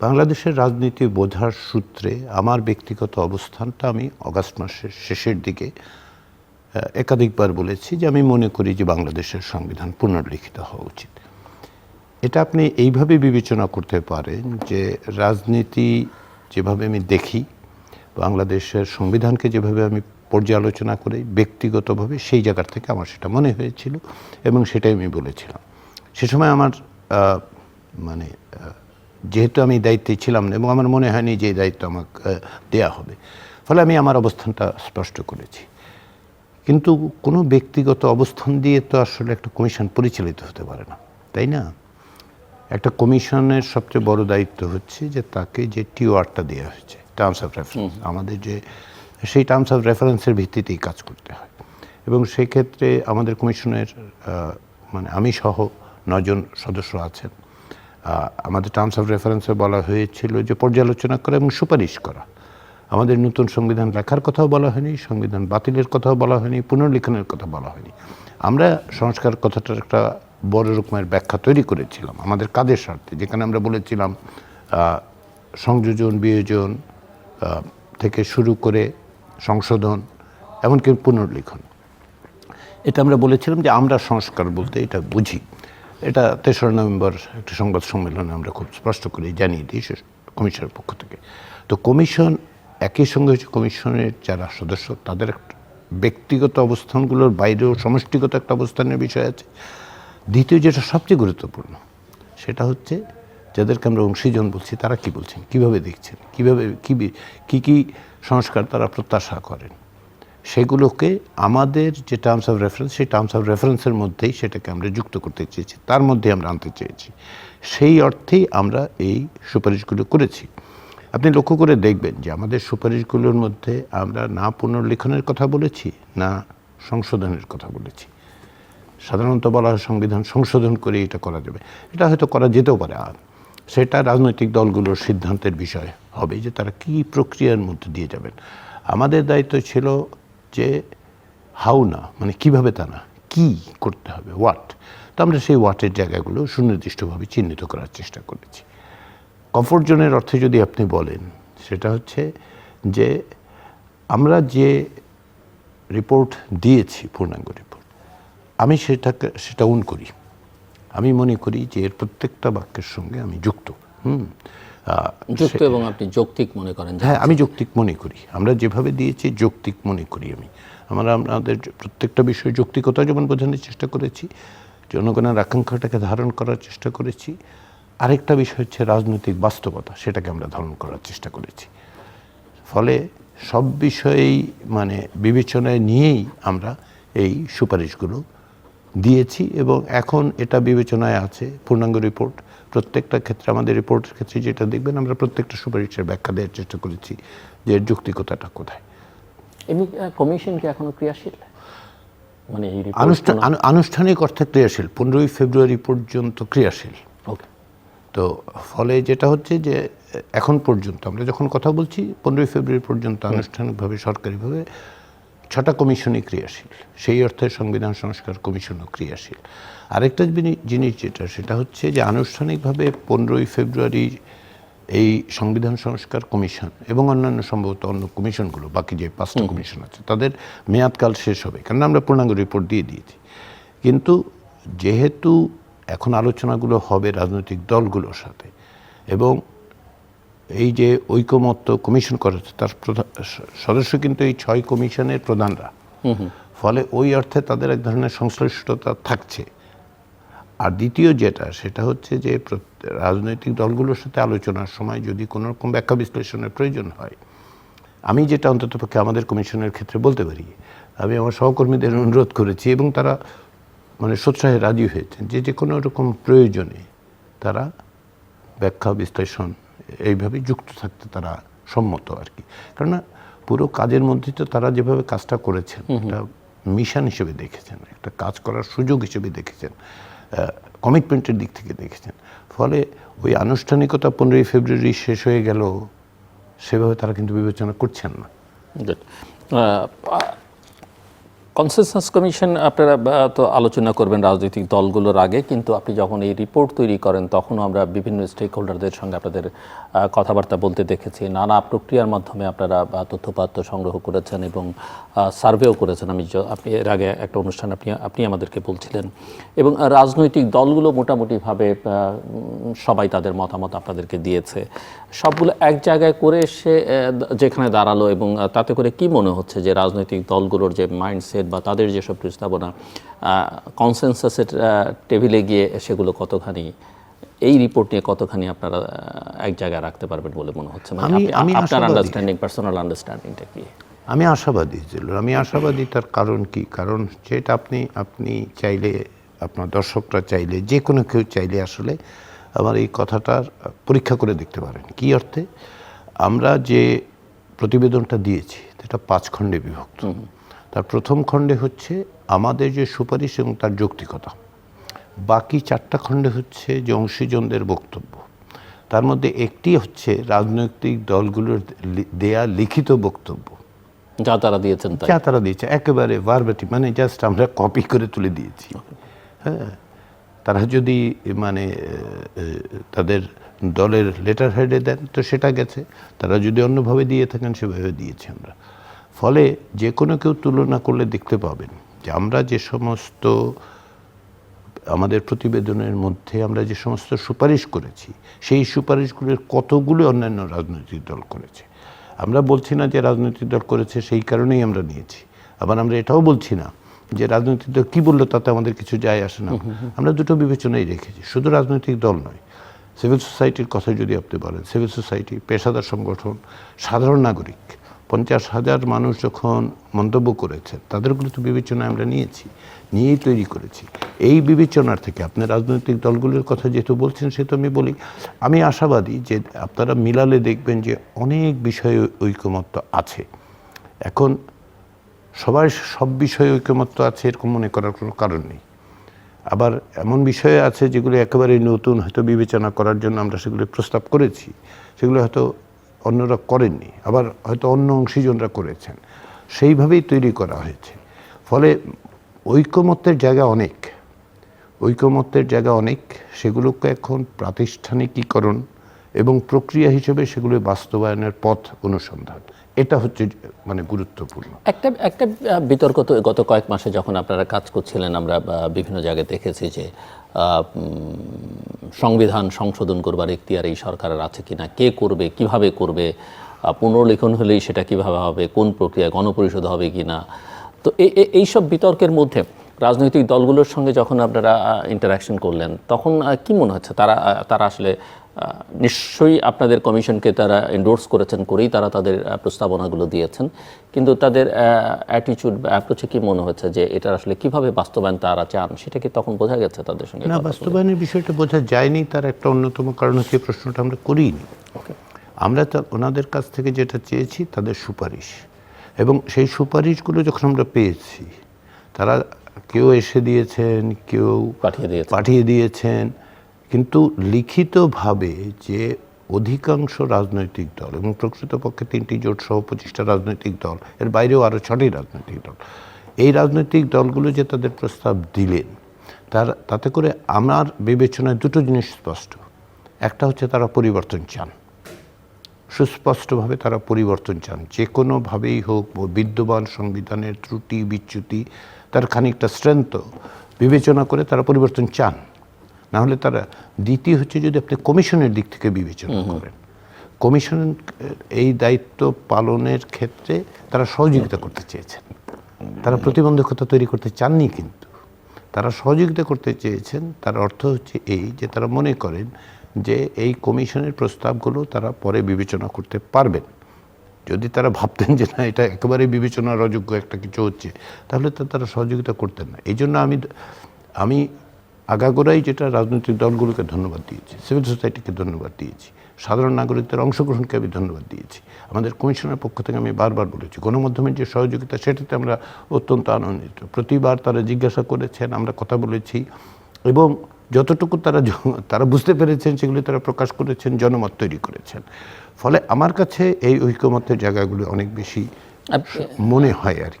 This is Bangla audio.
বাংলাদেশের রাজনীতি বোঝার সূত্রে আমার ব্যক্তিগত অবস্থানটা আমি অগাস্ট মাসের শেষের দিকে একাধিকবার বলেছি যে আমি মনে করি যে বাংলাদেশের সংবিধান পুনর্লিখিত হওয়া উচিত। এটা আপনি এইভাবে বিবেচনা করতে পারেন যে রাজনীতি যেভাবে আমি দেখি, বাংলাদেশের সংবিধানকে যেভাবে আমি পর্যালোচনা করি, ব্যক্তিগতভাবে সেই জায়গার থেকে আমার সেটা মনে হয়েছিল এবং সেটাই আমি বলেছিলাম। সে সময় আমার মানে যেহেতু আমি দায়িত্বে ছিলাম না এবং আমার মনে হয়নি যে এই দায়িত্ব আমাকে দেয়া হবে। ফলে আমি আমার অবস্থানটা স্পষ্ট করেছি। কিন্তু কোনো ব্যক্তিগত অবস্থান দিয়ে তো আসলে একটা কমিশন পরিচালিত হতে পারে না তাই না? একটা কমিশনের সবচেয়ে বড় দায়িত্ব হচ্ছে যে তাকে যে টিওয়ারটা দেওয়া হয়েছে টার্মস অফ রেফারেন্স আমাদের যে সেই টার্মস অফ রেফারেন্সের ভিত্তিতেই কাজ করতে হয়। এবং সেক্ষেত্রে আমাদের কমিশনের মানে আমি সহ নজন সদস্য আছেন। আমাদের টার্মস অফ রেফারেন্সে বলা হয়েছিল যে পর্যালোচনা করা এবং সুপারিশ করা। আমাদের নতুন সংবিধান লেখার কথাও বলা হয়নি, সংবিধান বাতিলের কথাও বলা হয়নি, পুনর্লিখনের কথা বলা হয়নি। আমরা সংস্কার কথাটার একটা বড় রকমের ব্যাখ্যা তৈরি করেছিলাম, আমাদের কাদের স্বার্থে। যেখানে আমরা বলেছিলাম সংযোজন, বিয়োজন থেকে শুরু করে সংশোধন, এমনকি পুনর্লিখন। এটা আমরা বলেছিলাম যে আমরা সংস্কার বলতে এটা বুঝি। এটা তেসরা নভেম্বর একটা সংবাদ সম্মেলনে আমরা খুব স্পষ্ট করে জানিয়ে দিই কমিশনের পক্ষ থেকে। তো কমিশন, একই সঙ্গে হচ্ছে কমিশনের যারা সদস্য, তাদের ব্যক্তিগত অবস্থানগুলোর বাইরেও সমষ্টিগত একটা অবস্থানের বিষয় আছে। দ্বিতীয় যেটা সবচেয়ে গুরুত্বপূর্ণ, সেটা হচ্ছে যাদেরকে আমরা অংশীজন বলছি, তারা কি বলছেন? কীভাবে দেখছেন? কীভাবে কি কি সংস্কার তারা প্রত্যাশা করেন? সেগুলোকে আমাদের যে টার্মস অফ রেফারেন্স সেই টার্মস অফ রেফারেন্সের মধ্যেই সেটাকে আমরা যুক্ত করতে চেয়েছি। তার মধ্যে আমরা আনতে চেয়েছি। সেই অর্থেই আমরা এই সুপারিশগুলো করেছি। আপনি লক্ষ্য করে দেখবেন যে আমাদের সুপারিশগুলোর মধ্যে আমরা না পুনর্লিখনের কথা বলেছি, না সংশোধনের কথা বলেছি। সাধারণত বলা হয় সংবিধান সংশোধন করে এটা করা যাবে। এটা হয়তো করা যেতেও পারে, আর সেটা রাজনৈতিক দলগুলোর সিদ্ধান্তের বিষয় হবে যে তারা কি প্রক্রিয়ার মধ্যে দিয়ে যাবেন। আমাদের দায়িত্ব ছিল যে হাউ না মানে কীভাবে তা না, কি করতে হবে হোয়াট তো আমরা সেই ওয়াটের জায়গাগুলো সুনির্দিষ্টভাবে চিহ্নিত করার চেষ্টা করেছি। কমফোর্ট জোনের অর্থে যদি আপনি বলেন, সেটা হচ্ছে যে আমরা যে রিপোর্ট দিয়েছি, পূর্ণাঙ্গ রিপোর্ট আমি সেটাকে, সেটা উন করি। আমি মনে করি যে এর প্রত্যেকটা বাক্যের সঙ্গে আমি যুক্ত। হুম? যুক্ত এবং আপনি যৌক্তিক মনে করেন হ্যাঁ আমি যৌক্তিক মনে করি। আমরা যেভাবে দিয়েছি যৌক্তিক মনে করি আমি। আমরা আমাদের প্রত্যেকটা বিষয়ে যৌক্তিকতা যেমন বোঝানোর চেষ্টা করেছি জনগণের আকাঙ্ক্ষাটাকে ধারণ করার চেষ্টা করেছি আরেকটা বিষয় হচ্ছে রাজনৈতিক বাস্তবতা সেটাকে আমরা ধারণ করার চেষ্টা করেছি। ফলে সব বিষয়েই মানে বিবেচনায় নিয়েই আমরা এই সুপারিশগুলো দিয়েছি এবং এখন এটা বিবেচনায় আছে পূর্ণাঙ্গ রিপোর্ট প্রত্যেকটা ক্ষেত্রে আমাদের রিপোর্টের ক্ষেত্রে যেটা দেখবেন আমরা প্রত্যেকটা সুপারিশের ব্যাখ্যা দেওয়ার চেষ্টা করেছি যে এর যৌক্তিকতাটা কোথায়। এমনি কমিশন কি এখনও ক্রিয়াশীল? মানে আনুষ্ঠানিক অর্থে ক্রিয়াশীল। পনেরোই ফেব্রুয়ারি পর্যন্ত ক্রিয়াশীল. তো ফলে যেটা হচ্ছে যে এখন পর্যন্ত আমরা যখন কথা বলছি পনেরোই ফেব্রুয়ারি পর্যন্ত আনুষ্ঠানিকভাবে সরকারিভাবে ছটা কমিশনই ক্রিয়াশীল। সেই অর্থে সংবিধান সংস্কার কমিশনও ক্রিয়াশীল। আরেকটা জিনিস যেটা সেটা হচ্ছে যে আনুষ্ঠানিকভাবে পনেরোই ফেব্রুয়ারি এই সংবিধান সংস্কার কমিশন এবং অন্যান্য সম্ভবত অন্য কমিশনগুলো বাকি যে পাঁচটা কমিশন আছে তাদের মেয়াদকাল শেষ হবে। কারণ আমরা পূর্ণাঙ্গ রিপোর্ট দিয়ে দিয়েছি। কিন্তু যেহেতু এখন আলোচনাগুলো হবে রাজনৈতিক দলগুলোর সাথে এবং এই যে ঐকমত্য কমিশন করেছে তার প্রধান সদস্য কিন্তু এই ছয় কমিশনের প্রধানরা। ফলে ওই অর্থে তাদের এক ধরনের সংশ্লিষ্টতা থাকছে। আর দ্বিতীয় যেটা সেটা হচ্ছে যে রাজনৈতিক দলগুলোর সাথে আলোচনার সময় যদি কোনো রকম ব্যাখ্যা বিশ্লেষণের প্রয়োজন হয় আমি যেটা অন্ততপক্ষে আমাদের কমিশনের ক্ষেত্রে বলতে পারি আমি আমার সহকর্মীদের অনুরোধ করেছি এবং তারা মানে সোৎসাহে রাজি হয়েছেন যে যে কোনো রকম প্রয়োজনে তারা ব্যাখ্যা বিশ্লেষণ এইভাবে যুক্ত থাকতে তারা সম্মত আর কি। কেননা পুরো কাজের মধ্যে তো তারা যেভাবে কাজটা করেছেন একটা মিশন হিসেবে দেখেছেন একটা কাজ করার সুযোগ হিসেবে দেখেছেন কমিটমেন্টের দিক থেকে দেখেছেন। ফলে ওই আনুষ্ঠানিকতা পনেরোই ফেব্রুয়ারি শেষ হয়ে গেল সেভাবে তারা কিন্তু বিবেচনা করছেন না। কনসেনসাস কমিশন আপনারা তো আলোচনা করবেন রাজনৈতিক দলগুলোর আগে কিন্তু আপনি যখন এই রিপোর্ট তৈরি করেন তখনও আমরা বিভিন্ন স্টেক হোল্ডারদের সঙ্গে আপনাদের কথাবার্তা বলতে দেখেছি। নানা প্রক্রিয়ার মাধ্যমে আপনারা তথ্যপাত্র সংগ্রহ করেছেন এবং সার্ভেও করেছেন। আমি আপনি এর আগে একটা অনুষ্ঠান আপনি আপনি আমাদেরকে বলছিলেন। এবং রাজনৈতিক দলগুলো মোটামুটিভাবে সবাই তাদের মতামত আপনাদেরকে দিয়েছে। সবগুলো এক জায়গায় করে সে আহ, যেখানে দাঁড়াল এবং তাতে করে কি মনে হচ্ছে যে রাজনৈতিক দলগুলোর যে মাইন্ডসেট বা তাদের যেসব প্রস্তাবনা কনসেনসাসের টেবিলে গিয়ে সেগুলো কতখানি এই রিপোর্ট নিয়ে কতখানি আপনারা এক জায়গায় রাখতে পারবেন বলে মনে হচ্ছে? মানে আমি- আমি আপনার আশাবাদী। আন্ডারস্ট্যান্ডিং পার্সোনাল আন্ডারস্ট্যান্ডিংটা কি? আমি আশাবাদী জিল্লুর। আমি আশাবাদী তার কারণ কি? কারণ যেটা আপনি আপনি চাইলে আপনার দর্শকরা চাইলে যে কোনো কেউ চাইলে আসলে আমার এই কথাটার পরীক্ষা করে দেখতে পারেন। কি অর্থে? আমরা যে প্রতিবেদনটা দিয়েছি সেটা পাঁচ খণ্ডে বিভক্ত। তার প্রথম খণ্ডে হচ্ছে আমাদের যে সুপারিশ এবং তার যৌক্তিকতা। বাকি চারটা খণ্ডে হচ্ছে যে অংশীজনদের বক্তব্য। তার মধ্যে একটি হচ্ছে রাজনৈতিক দলগুলোর দেয়া লিখিত বক্তব্য। যা তারা দিয়েছেন যা তারা দিয়েছে একেবারে ভার্বাটি মানে জাস্ট আমরা কপি করে তুলে দিয়েছি। হ্যাঁ। তারা যদি মানে তাদের দলের লেটার হেডে দেন, তো সেটা গেছে। তারা যদি অন্যভাবে দিয়ে থাকেন, সেভাবে দিয়েছি আমরা। ফলে যে কোনো কেউ তুলনা করলে দেখতে পাবেন যে আমরা যে সমস্ত, আমাদের প্রতিবেদনের মধ্যে আমরা যে সমস্ত সুপারিশ করেছি, সেই সুপারিশগুলোর কতগুলো অন্যান্য রাজনৈতিক দল করেছে। আমরা বলছি না যে রাজনৈতিক দল করেছে, সেই কারণেই আমরা নিয়েছি। আবার আমরা এটাও বলছি না যে রাজনৈতিক দল কী বলল তাতে আমাদের কিছু যায় আসে না। আমরা দুটো বিবেচনাই রেখেছি, শুধু রাজনৈতিক দল নয়। সিভিল সোসাইটির কথা যদি আপনি বলেন, সিভিল সোসাইটি, পেশাদার সংগঠন, সাধারণ নাগরিক, পঞ্চাশ হাজার মানুষ যখন মন্তব্য করেছেন তাদেরগুলো তো বিবেচনায় আমরা নিয়েছি, নিয়েই তৈরি করেছি। এই বিবেচনার থেকে আপনি রাজনৈতিক দলগুলোর কথা যেহেতু বলছেন, সেহেতু আমি বলি, আমি আশাবাদী যে আপনারা মিলালে দেখবেন যে অনেক বিষয়ে ঐকমত্য আছে। এখন সবাই সব বিষয়ে ঐকমত্য আছে এরকম মনে করার কোনো কারণ নেই। আবার এমন বিষয় আছে যেগুলো একেবারে নতুন হয়তো বিবেচনা করার জন্য আমরা সেগুলো প্রস্তাব করেছি, সেগুলো হয়তো অন্যরা করেননি, আবার হয়তো অন্য অংশীজনরা করেছেন। সেইভাবেই তৈরি করা হয়েছে। ফলে ঐকমত্যের জায়গা অনেক। ঐকমত্যের জায়গা অনেক, সেগুলোকে এখন প্রাতিষ্ঠানিকীকরণ এবং প্রক্রিয়া হিসেবে সেগুলো বাস্তবায়নের পথ অনুসন্ধান। এটা হচ্ছে মানে গুরুত্বপূর্ণ। একটা একটা বিতর্ক তো গত কয়েক মাসে যখন আপনারা কাজ করছিলেন, আমরা বিভিন্ন জায়গায় দেখেছি যে সংবিধান সংশোধন করবার এখতিয়ার এই সরকারের আছে কিনা, কে করবে, কীভাবে করবে পুনর্লিখন হলেই সেটা কীভাবে হবে, কোন প্রক্রিয়া গণপরিষদ হবে কিনা। তো এই এই- এইসব বিতর্কের মধ্যে রাজনৈতিক দলগুলোর সঙ্গে যখন আপনারা ইন্টারাকশন করলেন তখন কি মনে হচ্ছে? তারা তারা আসলে নিশ্চয়ই আপনাদের কমিশনকে তারা এন্ডোর্স করেছেন করেই তারা তাদের প্রস্তাবনাগুলো দিয়েছেন। কিন্তু তাদের অ্যাটিচিউড বা অ্যাপ্রোচে কি মনে হচ্ছে যে এটা আসলে কীভাবে বাস্তবায়ন তারা চান? সেটা কি তখন বোঝা গেছে তাদের সঙ্গে না বাস্তবায়নের বিষয়টা বোঝা যায়নি তার একটা অন্যতম কারণ হচ্ছে প্রশ্নটা আমরা করিনি। আমরা তো ওনাদের কাছ থেকে যেটা চেয়েছি তাদের সুপারিশ। এবং সেই সুপারিশগুলো যখন আমরা পেয়েছি তারা কেউ এসে দিয়েছেন কেউ পাঠিয়ে দিয়েছে পাঠিয়ে দিয়েছেন। কিন্তু লিখিতভাবে যে অধিকাংশ রাজনৈতিক দল এবং প্রকৃতপক্ষে তিনটি জোট সহ পঁচিশটা রাজনৈতিক দল এর বাইরেও আরও ছটি রাজনৈতিক দল এই রাজনৈতিক দলগুলো যে তাদের প্রস্তাব দিলেন তার তাতে করে আমার বিবেচনায় দুটো জিনিস স্পষ্ট। একটা হচ্ছে তারা পরিবর্তন চান। সুস্পষ্টভাবে তারা পরিবর্তন চান। যে কোনোভাবেই হোক বিদ্যমান সংবিধানের ত্রুটি বিচ্যুতি তার খানিকটা স্ট্রেংথ বিবেচনা করে তারা পরিবর্তন চান। না হলে তারা দ্বিতীয় হচ্ছে যদি আপনি কমিশনের দিক থেকে বিবেচনা করেন। কমিশন এই দায়িত্ব পালনের ক্ষেত্রে তারা সহযোগিতা করতে চেয়েছেন। তারা প্রতিবন্ধকতা তৈরি করতে চাননি কিন্তু। তারা সহযোগিতা করতে চেয়েছেন তার অর্থ হচ্ছে এই যে তারা মনে করেন যে এই কমিশনের প্রস্তাবগুলো তারা পরে বিবেচনা করতে পারবেন। যদি তারা ভাবতেন যে না, এটা একেবারে বিবেচনার অযোগ্য একটা কিছু হচ্ছে, তাহলে তো তারা সহযোগিতা করতেন না। এই জন্য আমি আমি আগাগোড়াই যেটা রাজনৈতিক দলগুলোকে ধন্যবাদ দিয়েছি, সিভিল সোসাইটিকে ধন্যবাদ দিয়েছি, সাধারণ নাগরিকদের অংশগ্রহণকে আমি ধন্যবাদ দিয়েছি, আমাদের কমিশনের পক্ষ থেকে আমি বারবার বলেছি, গণমাধ্যমের যে সহযোগিতা সেটাতে আমরা অত্যন্ত আনন্দিত। প্রতিবার তারা জিজ্ঞাসা করেছেন, আমরা কথা বলেছি এবং যতটুকু তারা তারা বুঝতে পেরেছেন সেগুলি তারা প্রকাশ করেছেন জনমত তৈরি করেছেন। ফলে আমার কাছে এই ঐক্যমতের জায়গাগুলো অনেক বেশি মনে হয় আর কি।